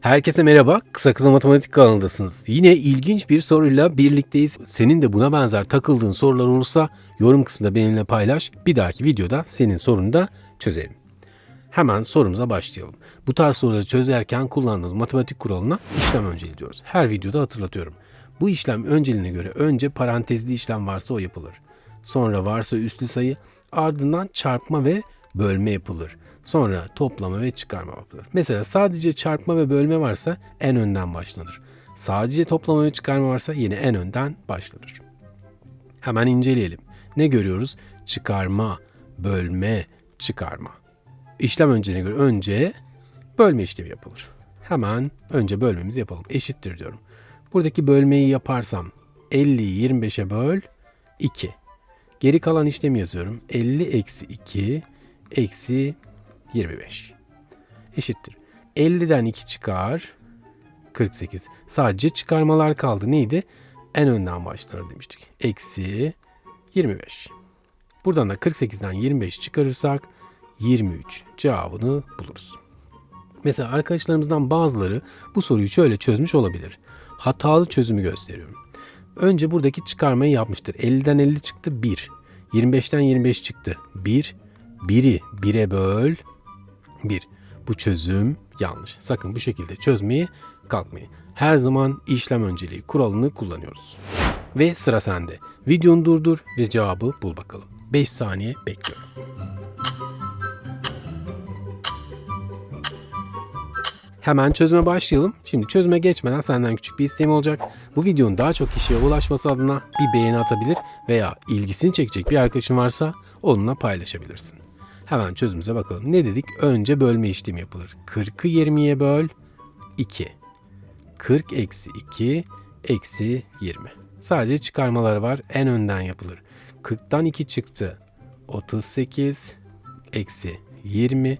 Herkese merhaba. Kısa Kısa Matematik kanalındasınız. Yine ilginç bir soruyla birlikteyiz. Senin de buna benzer takıldığın sorular olursa yorum kısmında benimle paylaş. Bir dahaki videoda senin sorunu da çözerim. Hemen sorumuza başlayalım. Bu tarz soruları çözerken kullandığımız matematik kuralına işlem önceliği diyoruz. Her videoda hatırlatıyorum. Bu işlem önceliğine göre önce parantezli işlem varsa o yapılır. Sonra varsa üslü sayı, ardından çarpma ve bölme yapılır. Sonra toplama ve çıkarma yapılır. Mesela sadece çarpma ve bölme varsa en önden başlanır. Sadece toplama ve çıkarma varsa yine en önden başlanır. Hemen inceleyelim. Ne görüyoruz? Çıkarma, bölme, çıkarma. İşlem önceliğine göre önce bölme işlemi yapılır. Hemen önce bölmemizi yapalım. Eşittir diyorum. Buradaki bölmeyi yaparsam 50'yi 25'e böl 2. Geri kalan işlemi yazıyorum. 50 eksi 2 eksi 25 eşittir. 50'den 2 çıkar 48. Sadece çıkarmalar kaldı. Neydi? En önden başlanır demiştik. Eksi 25. Buradan da 48'den 25 çıkarırsak 23 cevabını buluruz. Mesela arkadaşlarımızdan bazıları bu soruyu şöyle çözmüş olabilir. Hatalı çözümü gösteriyorum. Önce buradaki çıkarmayı yapmıştır. 50'den 50 çıktı 1. 25'ten 25 çıktı 1. 1'i 1'e böl 1. Bu çözüm yanlış. Sakın bu şekilde çözmeye kalkmayın. Her zaman işlem önceliği kuralını kullanıyoruz. Ve sıra sende. Videonu durdur ve cevabı bul bakalım. 5 saniye bekliyorum. Hemen çözüme başlayalım. Şimdi çözüme geçmeden senden küçük bir isteğim olacak. Bu videonun daha çok kişiye ulaşması adına bir beğeni atabilir veya ilgisini çekecek bir arkadaşın varsa onunla paylaşabilirsin. Hemen çözümüze bakalım. Ne dedik? Önce bölme işlemi yapılır. 40'ı 20'ye böl 2. 40 eksi 2 eksi 20. Sadece çıkarmaları var. En önden yapılır. 40'tan 2 çıktı. 38 eksi 20.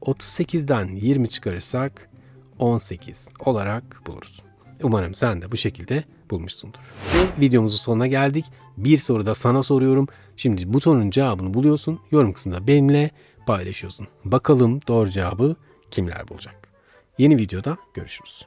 38'den 20 çıkarırsak 18 olarak buluruz. Umarım sen de bu şekilde bulmuşsundur. Ve videomuzun sonuna geldik. Bir soru da sana soruyorum. Şimdi bu sorunun cevabını buluyorsun. Yorum kısmında benimle paylaşıyorsun. Bakalım doğru cevabı kimler bulacak. Yeni videoda görüşürüz.